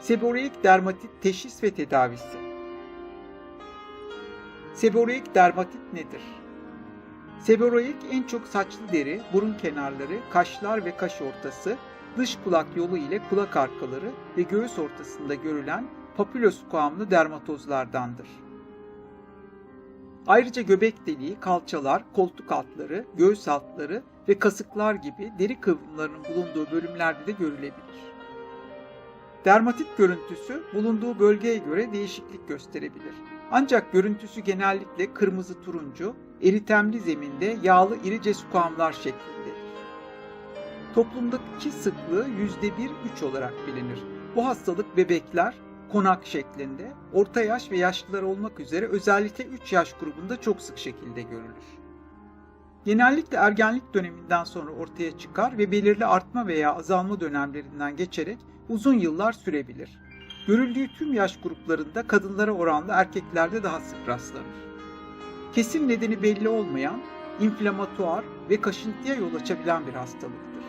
Seboreik dermatit teşhis ve tedavisi. Seboreik dermatit nedir? Seboreik en çok saçlı deri, burun kenarları, kaşlar ve kaş ortası, dış kulak yolu ile kulak arkaları ve göğüs ortasında görülen papüloskoamlı dermatozlardandır. Ayrıca göbek deliği, kalçalar, koltuk altları, göğüs altları ve kasıklar gibi deri kıvrımlarının bulunduğu bölümlerde de görülebilir. Dermatit görüntüsü bulunduğu bölgeye göre değişiklik gösterebilir. Ancak görüntüsü genellikle kırmızı turuncu, eritemli zeminde yağlı irice skuamlar şeklindedir. Toplumdaki sıklığı %1-3 olarak bilinir. Bu hastalık bebekler, konak şeklinde, orta yaş ve yaşlılar olmak üzere özellikle 3 yaş grubunda çok sık şekilde görülür. Genellikle ergenlik döneminden sonra ortaya çıkar ve belirli artma veya azalma dönemlerinden geçerek uzun yıllar sürebilir. Görüldüğü tüm yaş gruplarında kadınlara oranla erkeklerde daha sık rastlanır. Kesin nedeni belli olmayan, inflamatuar ve kaşıntıya yol açabilen bir hastalıktır.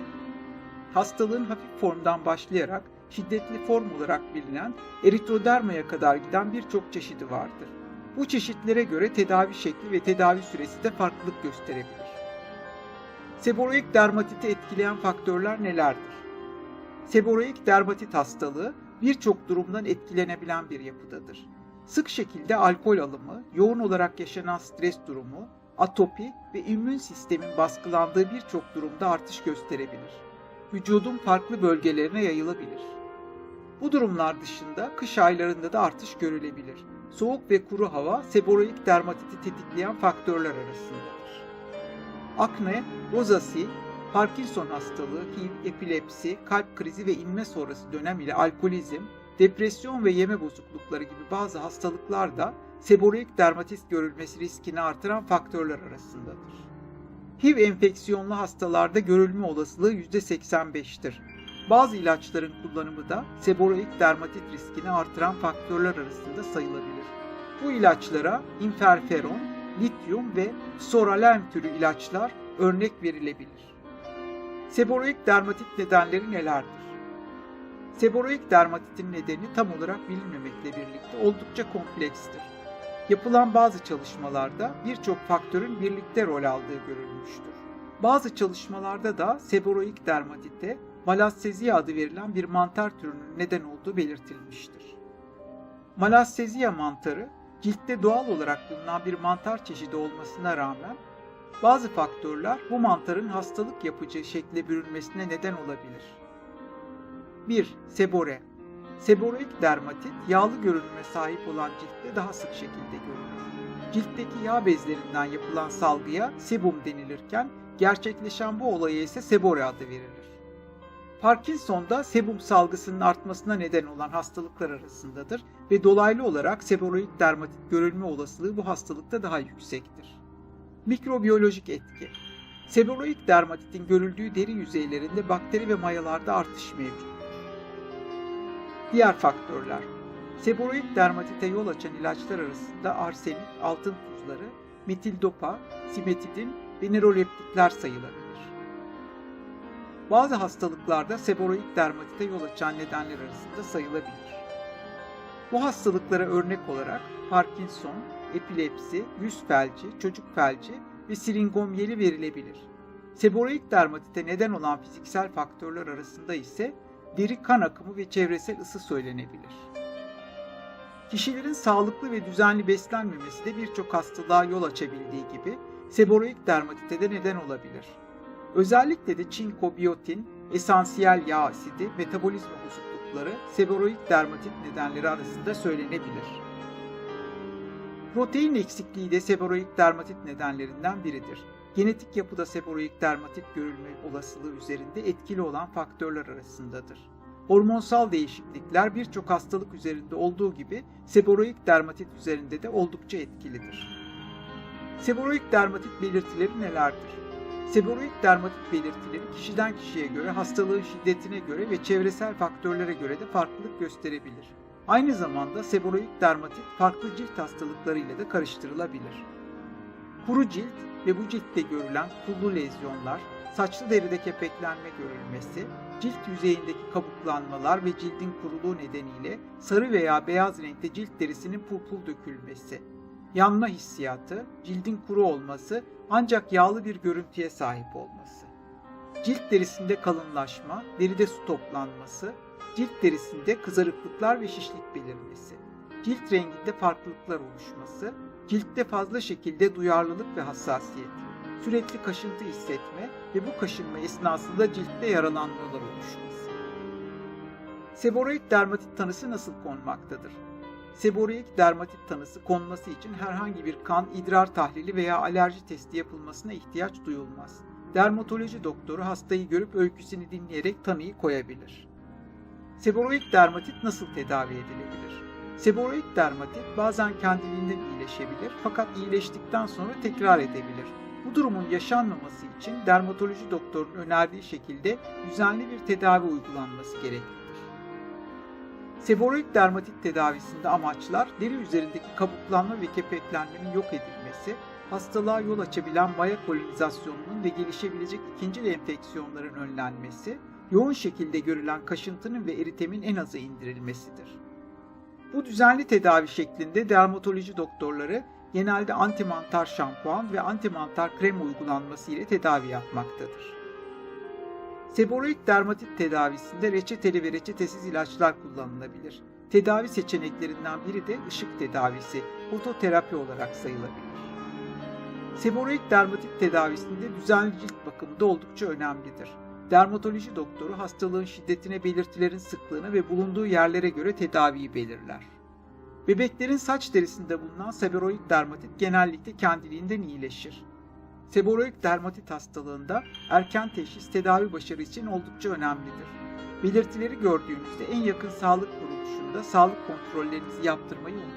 Hastalığın hafif formdan başlayarak şiddetli form olarak bilinen eritrodermaya kadar giden birçok çeşidi vardır. Bu çeşitlere göre tedavi şekli ve tedavi süresi de farklılık gösterebilir. Seboroik dermatiti etkileyen faktörler nelerdir? Seboroik dermatit hastalığı birçok durumdan etkilenebilen bir yapıdadır. Sık şekilde alkol alımı, yoğun olarak yaşanan stres durumu, atopi ve immün sistemin baskılandığı birçok durumda artış gösterebilir. Vücudun farklı bölgelerine yayılabilir. Bu durumlar dışında kış aylarında da artış görülebilir. Soğuk ve kuru hava seboroik dermatiti tetikleyen faktörler arasındadır. Akne, rozasi, Parkinson hastalığı, HIV, epilepsi, kalp krizi ve inme sonrası dönem ile alkolizm, depresyon ve yeme bozuklukları gibi bazı hastalıklar da seboroik dermatit görülmesi riskini artıran faktörler arasındadır. HIV enfeksiyonlu hastalarda görülme olasılığı %85'tir. Bazı ilaçların kullanımı da seboroik dermatit riskini artıran faktörler arasında sayılabilir. Bu ilaçlara interferon, lityum ve soralem türü ilaçlar örnek verilebilir. Seboroik dermatit nedenleri nelerdir? Seboroik dermatitin nedeni tam olarak bilinmemekle birlikte oldukça komplekstir. Yapılan bazı çalışmalarda birçok faktörün birlikte rol aldığı görülmüştür. Bazı çalışmalarda da seboroik dermatite malassezia adı verilen bir mantar türünün neden olduğu belirtilmiştir. Malassezia mantarı ciltte doğal olarak bulunan bir mantar çeşidi olmasına rağmen bazı faktörler bu mantarın hastalık yapıcı şekle bürünmesine neden olabilir. 1. Sebore Seboroik dermatit yağlı görünüme sahip olan ciltte daha sık şekilde görülür. Ciltteki yağ bezlerinden yapılan salgıya sebum denilirken gerçekleşen bu olaya ise sebore adı verilir. Parkinson'da sebum salgısının artmasına neden olan hastalıklar arasındadır ve dolaylı olarak seboroik dermatit görülme olasılığı bu hastalıkta daha yüksektir. Mikrobiyolojik etki Seboroik dermatitin görüldüğü deri yüzeylerinde bakteri ve mayalarda artış mevcuttur. Diğer faktörler Seboroik dermatite yol açan ilaçlar arasında arsenik, altın tuzları, metildopa, simetidin ve neuroleptikler sayılabilir. Bazı hastalıklarda seboroik dermatite yol açan nedenler arasında sayılabilir. Bu hastalıklara örnek olarak Parkinson, epilepsi, yüz felci, çocuk felci ve siringomyeli verilebilir. Seboroik dermatite neden olan fiziksel faktörler arasında ise deri kan akımı ve çevresel ısı söylenebilir. Kişilerin sağlıklı ve düzenli beslenmemesi de birçok hastalığa yol açabildiği gibi seboroik dermatite de neden olabilir. Özellikle de çinko, biyotin, esansiyel yağ asidi, metabolizma bozuklukları seboroik dermatit nedenleri arasında söylenebilir. Protein eksikliği de seboroik dermatit nedenlerinden biridir. Genetik yapıda seboroik dermatit görülme olasılığı üzerinde etkili olan faktörler arasındadır. Hormonsal değişiklikler birçok hastalık üzerinde olduğu gibi seboroik dermatit üzerinde de oldukça etkilidir. Seboroik dermatit belirtileri nelerdir? Seboroik dermatit belirtileri kişiden kişiye göre, hastalığın şiddetine göre ve çevresel faktörlere göre de farklılık gösterebilir. Aynı zamanda seboroik dermatit farklı cilt hastalıklarıyla da karıştırılabilir. Kuru cilt ve bu ciltte görülen pullu lezyonlar, saçlı deride kepeklenme görülmesi, cilt yüzeyindeki kabuklanmalar ve cildin kuruluğu nedeniyle sarı veya beyaz renkte cilt derisinin pulpul dökülmesi, yanma hissiyatı, cildin kuru olması ancak yağlı bir görüntüye sahip olması, cilt derisinde kalınlaşma, deride su toplanması, cilt derisinde kızarıklıklar ve şişlik belirmesi, cilt renginde farklılıklar oluşması, ciltte fazla şekilde duyarlılık ve hassasiyet, sürekli kaşıntı hissetme ve bu kaşınma esnasında ciltte yaralanmalar oluşması. Seboroid dermatit tanısı nasıl konmaktadır? Seboroid dermatit tanısı konması için herhangi bir kan, idrar tahlili veya alerji testi yapılmasına ihtiyaç duyulmaz. Dermatoloji doktoru hastayı görüp öyküsünü dinleyerek tanıyı koyabilir. Seboroid dermatit nasıl tedavi edilebilir? Seboroid dermatit bazen kendiliğinden iyileşebilir fakat iyileştikten sonra tekrar edebilir. Bu durumun yaşanmaması için dermatoloji doktorunun önerdiği şekilde düzenli bir tedavi uygulanması gereklidir. Seboroid dermatit tedavisinde amaçlar deri üzerindeki kabuklanma ve kepeklenmenin yok edilmesi, hastalığa yol açabilen maya kolonizasyonunun ve gelişebilecek ikinci enfeksiyonların önlenmesi, yoğun şekilde görülen kaşıntının ve eritemin en aza indirilmesidir. Bu düzenli tedavi şeklinde dermatoloji doktorları genelde antimantar şampuan ve antimantar krem uygulanması ile tedavi yapmaktadır. Seboroid dermatit tedavisinde reçeteli ve reçetesiz ilaçlar kullanılabilir. Tedavi seçeneklerinden biri de ışık tedavisi, fototerapi olarak sayılabilir. Seboroid dermatit tedavisinde düzenli cilt bakımı da oldukça önemlidir. Dermatoloji doktoru hastalığın şiddetine, belirtilerin sıklığına ve bulunduğu yerlere göre tedaviyi belirler. Bebeklerin saç derisinde bulunan seboroid dermatit genellikle kendiliğinden iyileşir. Seboroid dermatit hastalığında erken teşhis tedavi başarı için oldukça önemlidir. Belirtileri gördüğünüzde en yakın sağlık kuruluşunda sağlık kontrollerinizi yaptırmayı unutmayın.